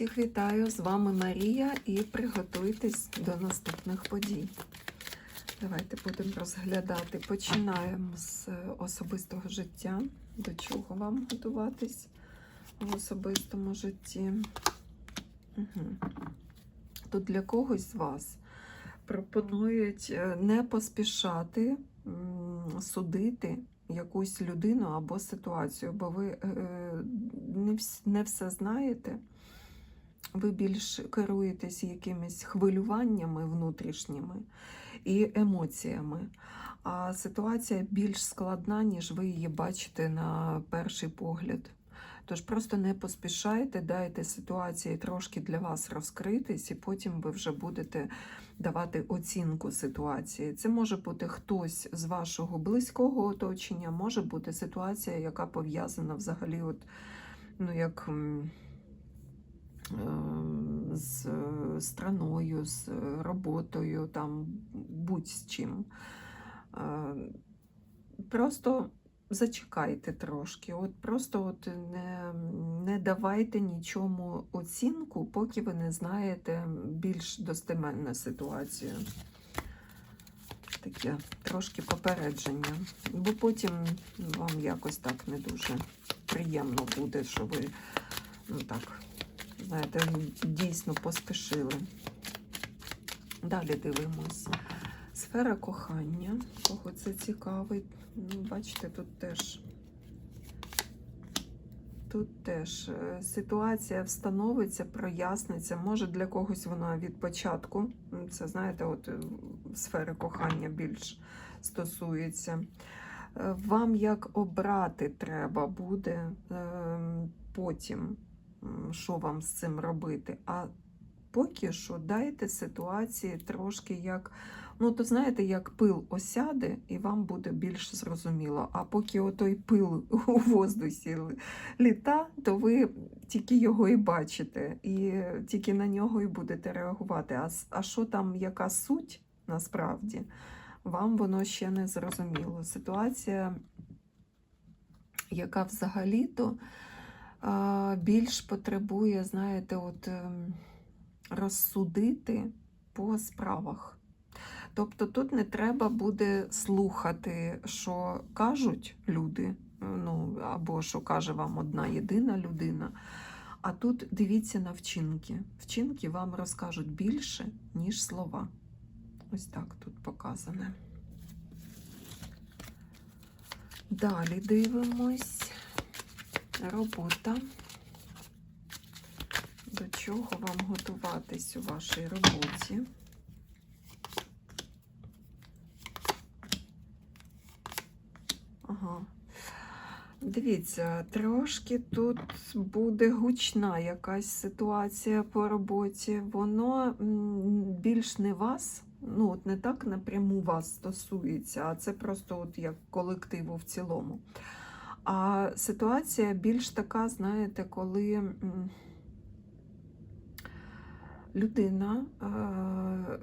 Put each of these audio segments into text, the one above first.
Всіх вітаю! З вами Марія і приготуйтесь до наступних подій. Давайте будемо розглядати. Починаємо з особистого життя. До чого вам готуватись в особистому житті? Угу. Тут для когось з вас пропонують е, не поспішати судити якусь людину або ситуацію, бо ви е, вс- не все знаєте, ви більш керуєтесь якимись хвилюваннями внутрішніми і емоціями. А ситуація більш складна, ніж ви її бачите на перший погляд. Тож просто не поспішайте, дайте ситуації трошки для вас розкритись, і потім ви вже будете давати оцінку ситуації. Це може бути хтось з вашого близького оточення, може бути ситуація, яка пов'язана взагалі, от, ну, як з страною, з роботою, там будь з чим. Е, Просто зачекайте трошки. От просто от не, не давайте нічому оцінку, поки ви не знаєте більш достеменну ситуацію. Таке трошки попередження. Бо потім вам якось так не дуже приємно буде, що ви ну так, знаєте, дійсно поспішили. Далі дивимось. Сфера кохання, кого це цікавить. Ну, бачите, тут теж тут теж е, ситуація встановиться, проясниться. Може для когось вона від початку. Це, знаєте, от е, сфери кохання більш стосується. Е, Вам як обрати треба буде е, потім, що вам з цим робити. А поки що дайте ситуації трошки як. Ну, то знаєте, як пил осяде, і вам буде більш зрозуміло. А поки отой пил у воздусі літа, то ви тільки його і бачите, і тільки на нього і будете реагувати. А, а що там, яка суть насправді, вам воно ще не зрозуміло. Ситуація, яка взагалі-то більш потребує, знаєте, от ем, розсудити по справах. Тобто тут не треба буде слухати, що кажуть люди, ну або що каже вам одна єдина людина. А тут дивіться на вчинки. Вчинки вам розкажуть більше, ніж слова. Ось так тут показане. Далі дивимось. Робота. До чого вам готуватись у вашій роботі? Ага. Дивіться, трошки тут буде гучна якась ситуація по роботі. Воно більш не вас, ну от не так напряму вас стосується, а це просто от як колективу в цілому. А ситуація більш така, знаєте, коли людина, е,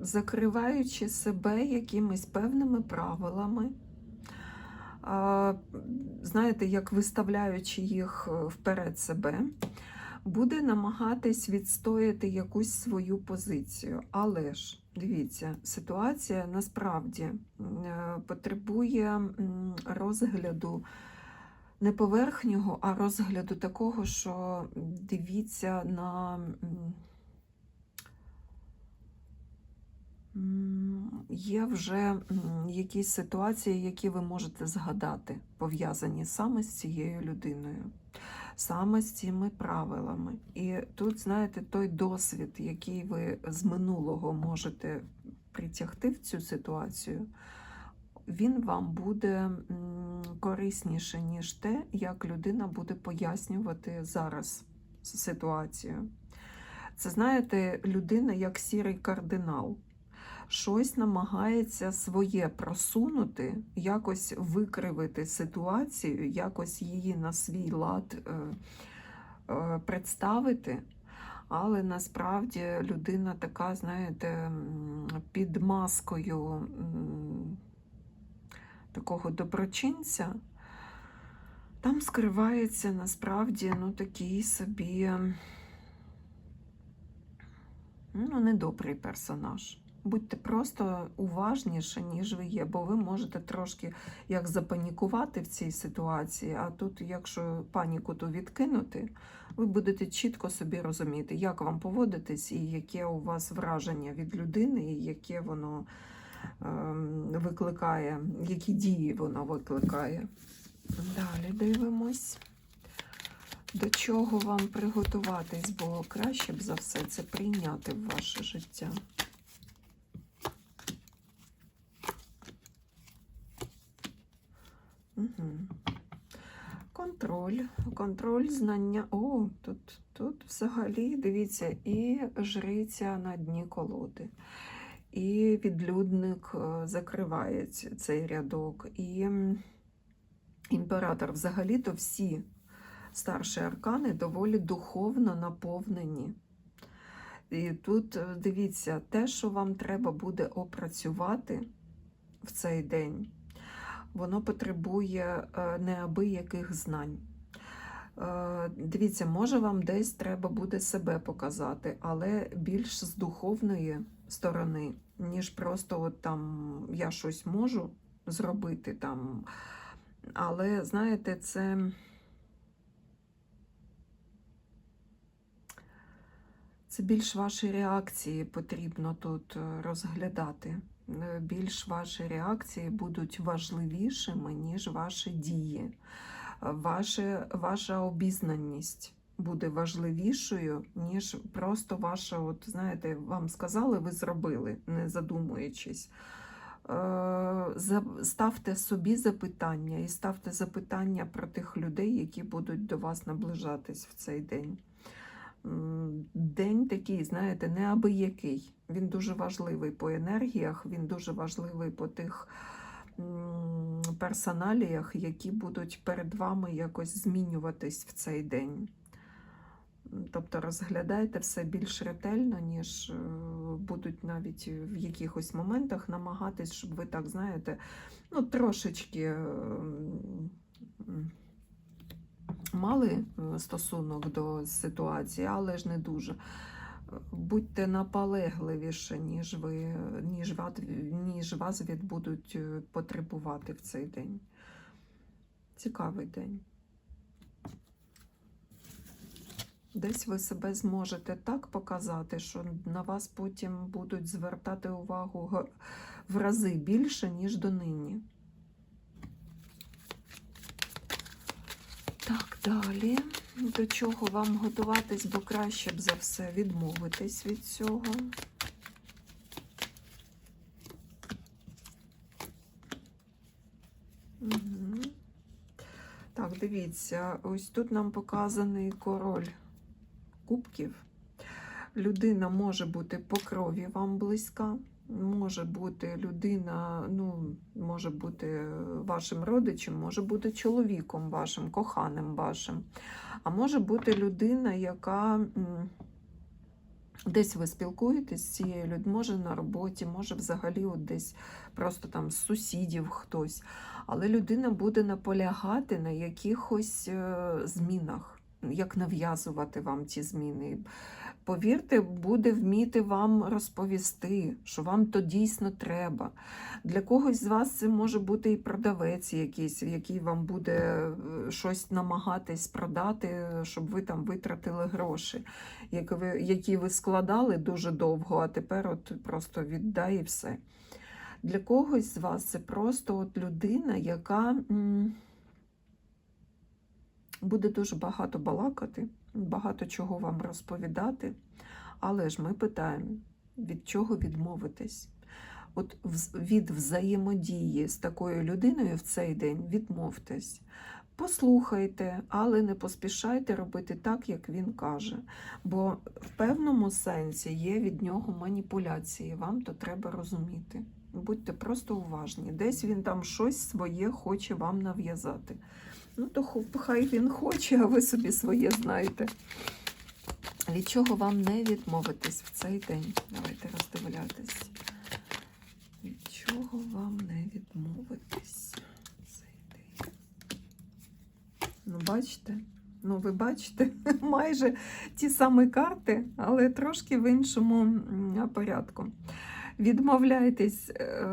закриваючи себе якимись певними правилами, знаєте, як виставляючи їх е, вперед себе, буде намагатись відстояти якусь свою позицію. Але ж, дивіться, ситуація насправді е, потребує розгляду не поверхнього, а розгляду такого, що дивіться на. Є вже якісь ситуації, які ви можете згадати, пов'язані саме з цією людиною, саме з цими правилами. І тут, знаєте, той досвід, який ви з минулого можете притягти в цю ситуацію, він вам буде корисніше, ніж те, як людина буде пояснювати зараз ситуацію. Це, знаєте, людина як сірий кардинал щось намагається своє просунути, якось викривити ситуацію, якось її на свій лад е, е, представити. Але насправді людина така, знаєте, під маскою такого доброчинця, там скривається насправді ну, такий собі ну, недобрий персонаж. Будьте просто уважніші, ніж ви є, бо ви можете трошки як запанікувати в цій ситуації, а тут, якщо паніку ту відкинути, ви будете чітко собі розуміти, як вам поводитись і яке у вас враження від людини, і яке воно ем, викликає, які дії воно викликає. Далі дивимось. До чого вам приготуватись, бо краще б за все це прийняти в ваше життя. Угу. Контроль, контроль, знання. О, тут, тут взагалі, дивіться, і жриця на дні колоди, і відлюдник е, закриває цей рядок, і імператор. Взагалі-то всі старші аркани доволі духовно наповнені. І тут е, дивіться, те, що вам треба буде опрацювати в цей день, воно потребує е, неабияких знань. Е, Дивіться, може вам десь треба буде себе показати, але більш з духовної сторони, ніж просто от там я щось можу зробити там. Але знаєте, це. Це більш ваші реакції потрібно тут е, розглядати. Е, Більш ваші реакції будуть важливішими, ніж ваші дії. Ваше, ваша обізнаність буде важливішою, ніж просто ваша, от знаєте, вам сказали, ви зробили, не задумуючись. Е, Ставте собі запитання і ставте запитання про тих людей, які будуть до вас наближатись в цей день. День такий, знаєте, неабиякий. Він дуже важливий по енергіях, він дуже важливий по тих персоналіях, які будуть перед вами якось змінюватись в цей день. Тобто розглядайте все більш ретельно, ніж е, будуть навіть в якихось моментах намагатись, щоб ви так знаєте, ну трошечки е, м, мали е, стосунок до ситуації, але ж не дуже. Е, Будьте наполегливіше, ніж ви, ніж, ніж вас від будуть е, потребувати в цей день. Цікавий день. Десь ви себе зможете так показати, що на вас потім будуть звертати увагу в рази більше, ніж донині. Так, далі. До чого вам готуватись, бо краще б за все відмовитись від цього. Угу. Так, дивіться, ось тут нам показаний король кубків. Людина може бути по крові вам близька, може бути людина, ну, може бути вашим родичем, може бути чоловіком вашим, коханим вашим. А може бути людина, яка десь ви спілкуєтесь з цією людьми, може на роботі, може взагалі от десь просто там з сусідів хтось. Але людина буде наполягати на якихось е, змінах, як нав'язувати вам ці зміни. Повірте, буде вміти вам розповісти, що вам то дійсно треба. Для когось з вас це може бути і продавець якийсь, який вам буде е, щось намагатись продати, щоб ви там витратили гроші, які ви, складали дуже довго, а тепер от просто віддай і все. Для когось з вас це просто от людина, яка буде дуже багато балакати, багато чого вам розповідати. Але ж ми питаємо, від чого відмовитись? От від взаємодії з такою людиною в цей день відмовтесь. Послухайте, але не поспішайте робити так, як він каже. Бо в певному сенсі є від нього маніпуляції. Вам то треба розуміти. Будьте просто уважні. Десь він там щось своє хоче вам нав'язати. Ну, то хай він хоче, а ви собі своє знаєте. Від чого вам не відмовитись в цей день? Давайте роздивлятись. Від чого вам не відмовитись в цей день? Ну, бачите, Ну, ви бачите, майже ті самі карти, але трошки в іншому порядку. Відмовляйтесь е,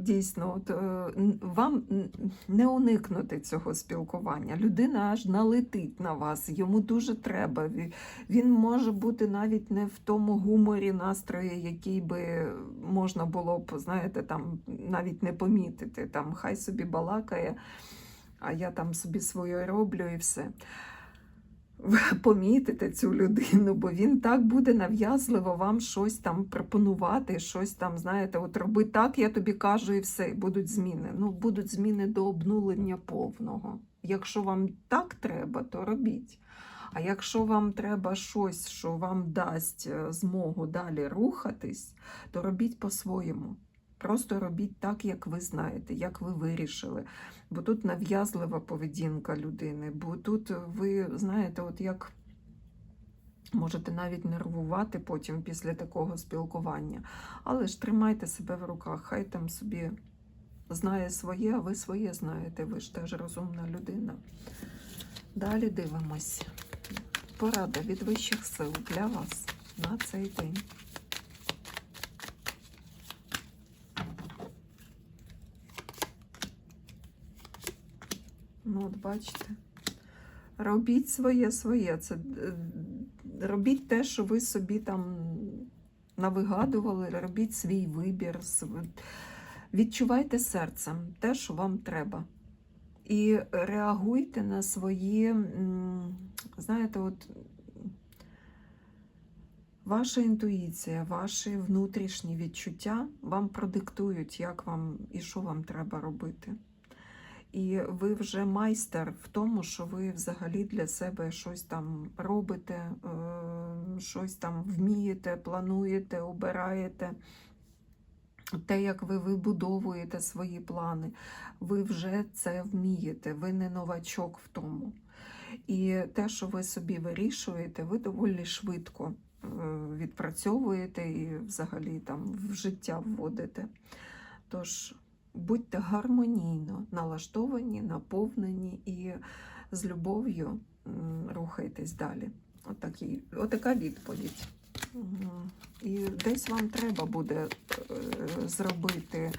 дійсно, от, е, вам не уникнути цього спілкування. Людина аж налетить на вас, йому дуже треба. Він може бути навіть не в тому гуморі, настрої, який би можна було б, знаєте, там навіть не помітити. Там хай собі балакає, а я там собі своє роблю і все. Помітите цю людину, бо він так буде нав'язливо вам щось там пропонувати, щось там, знаєте, от роби так, я тобі кажу, і все, будуть зміни. Ну, будуть зміни до обнулення повного. Якщо вам так треба, то робіть. А якщо вам треба щось, що вам дасть е, змогу далі рухатись, то робіть по-своєму. Просто робіть так, як ви знаєте, як ви вирішили. Бо тут нав'язлива поведінка людини, бо тут ви знаєте, от як можете навіть нервувати потім після такого спілкування. Але ж тримайте себе в руках, хай там собі знає своє, а ви своє знаєте, ви ж теж розумна людина. Далі дивимось. Порада від вищих сил для вас на цей день. Ну, от бачите. Робіть своє своє. Це е, робіть те, що ви собі там навигадували, робіть свій вибір. Відчувайте серцем те, що вам треба. І реагуйте на свої, знаєте, от ваша інтуїція, ваші внутрішні відчуття вам продиктують, як вам і що вам треба робити. І ви вже майстер в тому, що ви взагалі для себе щось там робите, е, щось там вмієте, плануєте, обираєте. Те, як ви вибудовуєте свої плани, ви вже це вмієте, ви не новачок в тому. І те, що ви собі вирішуєте, ви доволі швидко е, відпрацьовуєте і взагалі там в життя вводите. Тож будьте гармонійно налаштовані, наповнені і з любов'ю рухайтесь далі. Отакі, отака відповідь. І десь вам треба буде е, зробити е,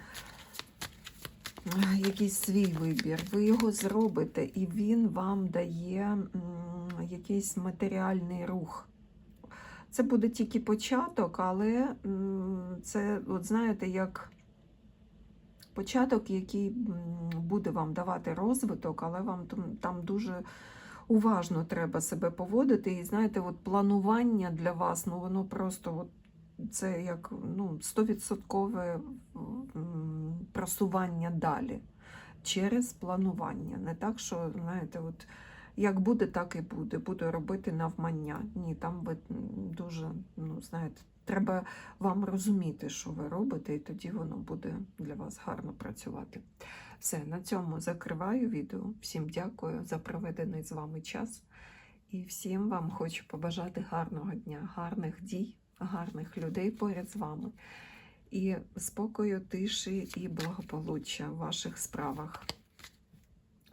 якийсь свій вибір. Ви його зробите, і він вам дає якийсь матеріальний рух. Це буде тільки початок, але це, от знаєте, як початок, який буде вам давати розвиток, але вам там, дуже уважно треба себе поводити. І знаєте, от планування для вас, ну воно просто от це як ну, 100% просування далі через планування. Не так, що, знаєте, от як буде, так і буде. Буду робити навмання. Ні, там ви дуже, ну, знаєте, треба вам розуміти, що ви робите, і тоді воно буде для вас гарно працювати. Все, на цьому закриваю відео. Всім дякую за проведений з вами час. І всім вам хочу побажати гарного дня, гарних дій, гарних людей поряд з вами. І спокою, тиші і благополуччя в ваших справах.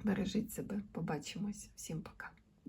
Бережіть себе, побачимось. Всім пока.